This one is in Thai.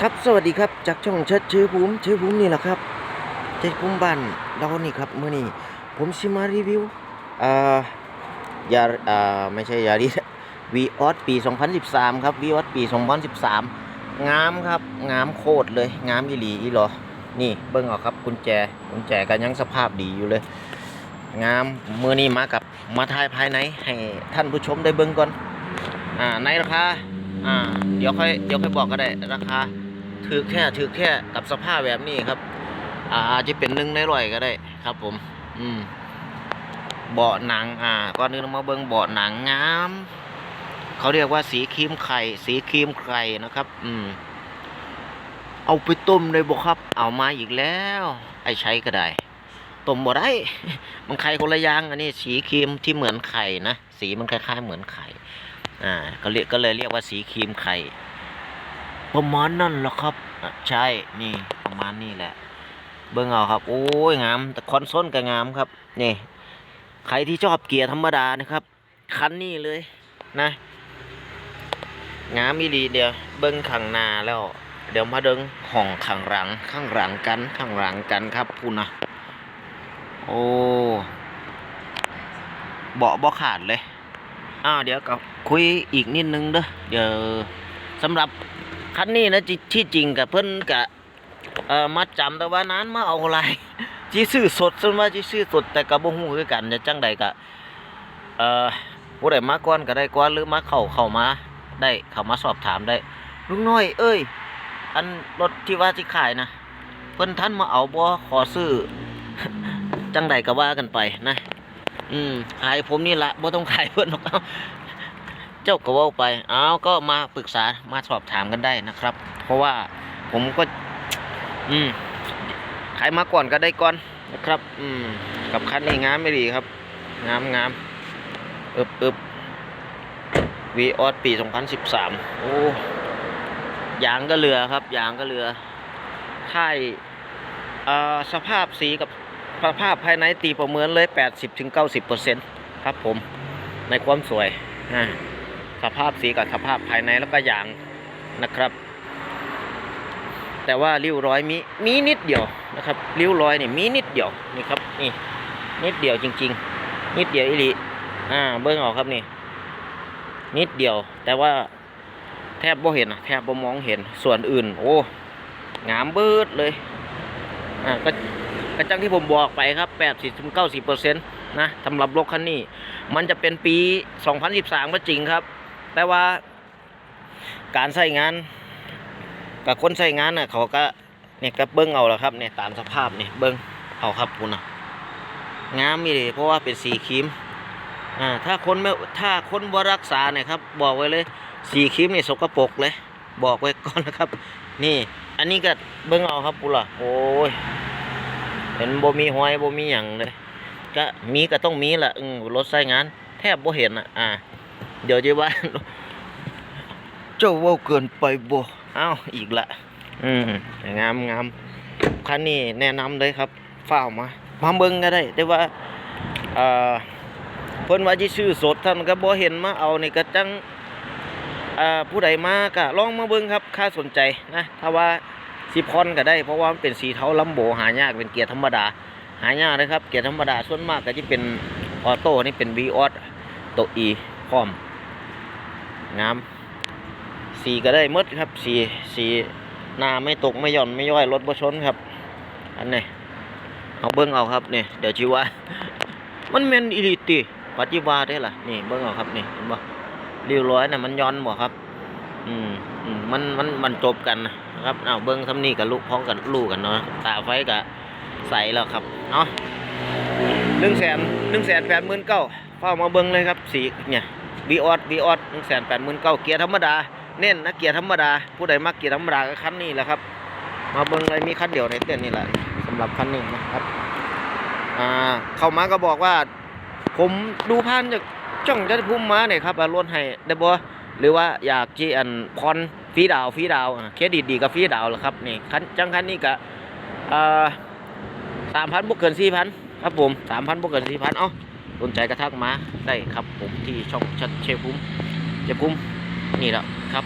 ครับสวัสดีครับจากช่องเชิดชื่อภูมิชื่อภูมินี่แหละครับเชิดภูมิบ้านเรานี่ครับเมื่อนี้ผมสิมารีวิวอ่ายาอ่าไม่ใช่ยาดิวีออสปี 2013 ครับวีออสปี 2013 งามครับงามโคตรเลยงามอีหลีอีหรอนี่เบิ่งเอาครับกุญแจกุญแจก็ยังสภาพดีอยู่เลย งามมือนี้มากับมาทายภายในให้ท่านผู้ชมได้เบิ่งก่อนอ่าในราคาอ่าเดี๋ยวค่อยเดี๋ยวค่อยบอกก็ได้ราคา ถือแค่ถือแค่กับสภาพแบบนี้ครับ อาจจะเป็นหนึ่งในร้อยก็ได้ครับผม อืมเบาะหนัง อ่าก่อนอื่นเรามาเบิ่งเบาะหนังงามเขาเรียกว่าสีครีมไข่ สีครีมไข่นะครับ อืม เอาไปต้มเลยบ่ครับ เอามาอีกแล้ว ไอ้ใช้ก็ได้ต้มบ่ได้ มันไข่คนละย่างอันนี้สีครีมที่เหมือนไข่นะ สีมันคล้ายๆเหมือนไข่ อ่า ก็เรียกก็เลยเรียกว่าสีครีมไข่ ประมาณนั่นแหละครับใช่นี่ประมาณนี้แหละ เบิ่งเอาครับ โอ้ยงาม แต่คอนโซลก็งามครับนี่ใครที่ชอบเกียร์ธรรมดานะครับ คันนี้เลยนะ งามอีหลีเดียว เบิ่งข้างนาแล้ว เดี๋ยวมาเดิงห้องข้างหลังข้างหลังกันข้างหลังกันครับพูดนะโอ้เบาบ่ขาดเลยอ้าวเดี๋ยวกับคุยอีกนิดนึงเด้อเดี๋ยวสำหรับ คันนี้นะจิที่จริงกับเพิ่นกะเอ่อมาจำแต่ว่านานมาเอาอะไรจีซื้อสดส่วนว่าจีซื้อสดแต่ก็บ่ฮู้คือกันจะจังใดกะเอ่อผู้ใดมาก่อนก็ได้ก่อนหรือมาเข้าเข้ามาได้เข้ามาสอบถามได้ลุงน้อย เอ้ย อันรถที่ว่าสิขายนะเพิ่นท่านมาเอาบ่ขอซื้อจังใดก็ว่ากันไปนะ อืมขายผมนี่ละบ่ต้องขายเพิ่นหรอก เจ้าก็ว่าไปเอาก็มาปรึกษามาสอบถามกันได้นะครับ เพราะว่าผมก็ อืมขายมาก่อนก็ได้ก่อนนะครับ อืม กับคันนี้งามไม่ดีครับ งามงามอึบอึบวีออสปี 2013 โอ้ยางก็เรือครับยางก็เรือค่ายอ่อสภาพสีกับสภาพภายในตีประเมินเลย 80-90%ครับผม ในความสวยอ่า สภาพสีกับสภาพภายในแล้วก็ยางนะครับ แต่ว่าริ้วรอยมีมีนิดเดียวนะครับริ้วรอยนี่มีนิดเดียวนี่ครับนี่นิดเดียวจริง ๆ นิดเดียวอีหลีอ่าเบิ้งออกครับนี่ นิดเดียว แต่ว่าแทบบ่เห็นอะแทบบ่มองเห็นส่วนอื่น โอ้งามเบิดเลยอ่าก็กระจังที่ผมบอกไปครับ80ถึง90เปอร์เซ็นต์นะสำหรับรถคันนี้ มันจะเป็นปี 2013 ก็จริงครับ แต่ว่าการใช้งานกับคนใช้งานน่ะ เขาก็เนี่ยก็เบิ้งเอาแล้วครับเนี่ยตามสภาพเนี่ยเบิ้งเอาครับคุณนะงามมีเลยเพราะว่าเป็นสีครีมอ่าถ้าคนไม่ถ้าคนบ่รักษาเนี่ยครับ บอกไว้เลยสีครีมนี่สกปรกเลย บอกไว้ก่อนนะครับ นี่ อันนี้ก็เบิ้งเอาครับปุล่ะโอ้ยเห็นบ่มีหอยบ่มีหยังเลยก็มีก็ต้องมีแหละอืมรถใช้งาน แทบบ่เห็นอะอ่า เดี๋ยวจะว่าเจ้าเว่าเกินไปบ่อ้าวอีกละ อืมงามงามคันนี้แนะนำเลยครับฝ้าวมามาเบิ่งก็ได้ แต่ว่าเอ่อเพิ่นว่าสิซื้อสดท่านก็บ่เห็นมาเอานี่ก็จังเอ่อผู้ใดมาก็ลองมาเบิ่งครับ ค่าสนใจนะถ้าว่าสิพรก็ได้ เพราะว่ามันเป็นสีเทาลัมโบหายากเป็นเกียร์ธรรมดา หายากเลยครับ เกียร์ธรรมดาส่วนมากก็จะเป็นออโต้นี่เป็น v ีออสตัว E พร้อม งามสีก็ได้มดครับสีสีหน้าไม่ตกไม่หย่อนไม่ย่อยรถบ่ชนครับ อันนี้เอาเบิ้งเอาครับนี่เดี๋ยวชิว่ามันแม่นอีหลีติปฏิวาได้ล่ะนี่เบิ้งเอาครับนี่เห็นบ่เรียวร้อยน่ะมันย้อนบ่ครับอืมอืมมันมันมันจบกันนะครับเอาเบิ้งทำนี่กับลูกพ้องกันลูกกันเนาะตาไฟกับใสแล้วครับเนาะหนึ่งแสนหนึ่งแสนแปดหมื่นเก้าเฝ้ามาเบิ้งเลยครับสีเนี่ย วีออดวีออดหนึ่งแสนแปดหมื่นเก้าเกียร์ธรรมดา เน้นนะเกียร์ธรรมดา ผู้ใดมักเกียร์ธรรมดาก็คันนี้แหละครับ มาเบิ้งเลยมีคันเดียวในเต้นนี่แหละสำหรับคันนี้นะครับอ่าเข้ามาก็บอกว่า ผมดูผ่านจากช่องจะพุ่มมาเนี่ยครับอ่ารถให้ได้บ่หรือว่าอยากจีอันพรฟรีดาวฟรีดาวเครดิตดีกับฟรีดาวแหละครับนี่คันจังคันนี้ก็อ่าสามพันบวกเกินสี่พันครับผมสามพันบวกเกินสี่พันเอ้า สนใจกระทักมาได้ครับผมที่ช่องชัดเชฟคุ้มเชฟคุ้มนี่แหละครับ